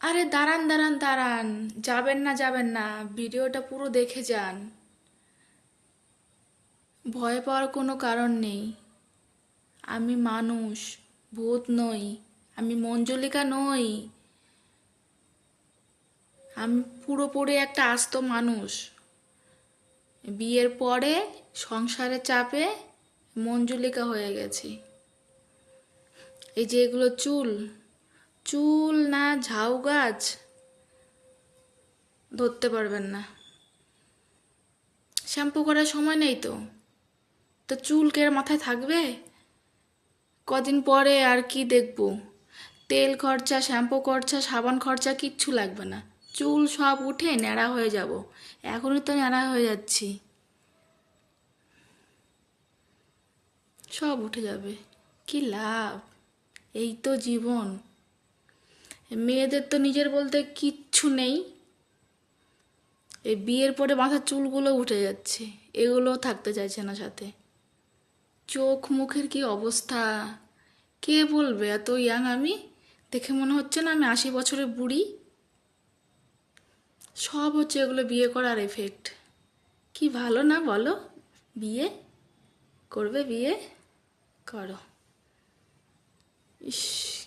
আরে দাঁড়ান দাঁড়ান দাঁড়ান। যাবেন না যাবেন না। ভিডিওটা পুরো দেখে যান। ভয় পাওয়ার কোনো কারণ নেই। আমি মানুষ, ভূত নই। আমি মঞ্জলিকা নই। আমি পুরোপুরি একটা আস্ত মানুষ। বিয়ের পরে সংসারে চাপে মঞ্জুলিকা হয়ে গেছি। এই যে এগুলো চুল চুল না ঝাউ গাছ ধরতে পারবেন না। শ্যাম্পু করার সময় নেই তো? তো চুল কে মাথায় থাকবে? কদিন পরে আর কি দেখব? তেল খরচা, শ্যাম্পু খরচা, সাবান খরচা কিচ্ছু লাগবে না। চুল সব উঠে ন্যাড়া হয়ে যাব। এখনই তো ন্যাড়া হয়ে যাচ্ছি। সব উঠে যাবে। কি লাভ? এই তো জীবন। মেয়েদের তো নিজের বলতে কিচ্ছু নেই। এই বিয়ের পরে মাথার চুলগুলো উঠে যাচ্ছে, এগুলোও থাকতে চাইছে না সাথে। চোখ মুখের কি অবস্থা? কে বলবে? এত ইয়াং আমি? দেখে মনে হচ্ছে না আমি আশি বছরের বুড়ি? সব হচ্ছে এগুলো বিয়ে করার এফেক্ট কি ভালো না বলো? বিয়ে করবে, বিয়ে করো। ইস।